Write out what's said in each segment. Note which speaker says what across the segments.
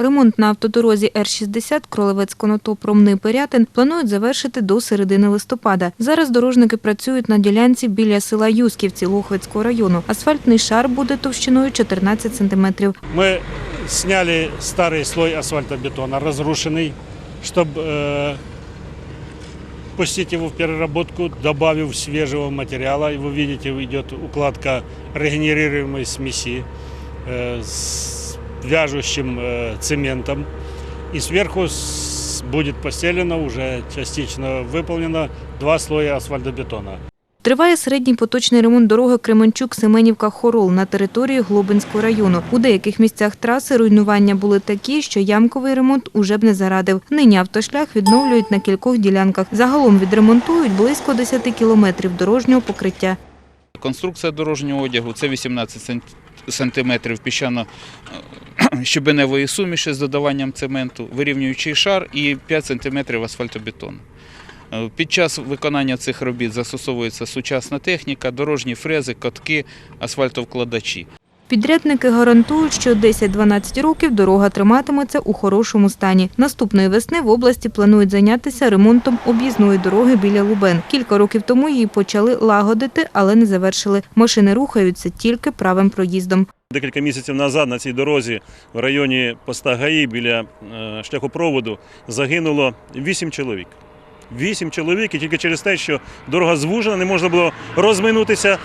Speaker 1: Ремонт на автодорозі Р-60 Кролевець-Конотоп-Ромни Пирятин планують завершити до середини листопада. Зараз дорожники працюють на ділянці біля села Юсківці Лохвицького району. Асфальтний шар буде товщиною 14 сантиметрів.
Speaker 2: Мы сняли старый слой асфальтобетона, разрушенный, чтобы пустить его в переработку, добавив свежего материала. И вы видите, идет укладка регенерируемой смеси э, с вяжущим э, цементом. И сверху будет постелено, уже частично выполнено, два слоя асфальтобетона.
Speaker 1: Триває середній поточний ремонт дороги Кременчук-Семенівка-Хорол на території Глобинського району. У деяких місцях траси руйнування були такі, що ямковий ремонт уже б не зарадив. Нині автошлях відновлюють на кількох ділянках. Загалом відремонтують близько 10 кілометрів дорожнього покриття.
Speaker 3: Конструкція дорожнього одягу це 18 сантиметрів піщано щебеневої суміші з додаванням цементу, вирівнюючий шар і 5 сантиметрів асфальтобетону. Е, Під час виконання цих робіт застосовується сучасна техніка, дорожні фрези, котки, асфальтовкладачі.
Speaker 1: Підрядники гарантують, що 10-12 років дорога триматиметься у хорошому стані. Наступної весни в області планують зайнятися ремонтом об'їзної дороги біля Лубен. Кілька років тому її почали лагодити, але не завершили. Машини рухаються тільки правим проїздом.
Speaker 4: Декілька місяців назад на цій дорозі в районі поста ГАІ біля е, шляхопроводу загинуло 8 чоловік. Вісім чоловік і тільки через те, що дорога звужена, не можна було розминутися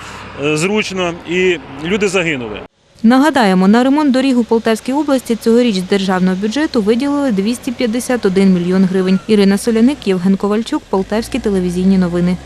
Speaker 4: е, зручно, і люди загинули.
Speaker 1: Нагадаємо, на ремонт доріг у Полтавській області цьогоріч з державного бюджету виділили 251 мільйон гривень. Ірина Соляник, Євген Ковальчук, Полтавські телевізійні новини.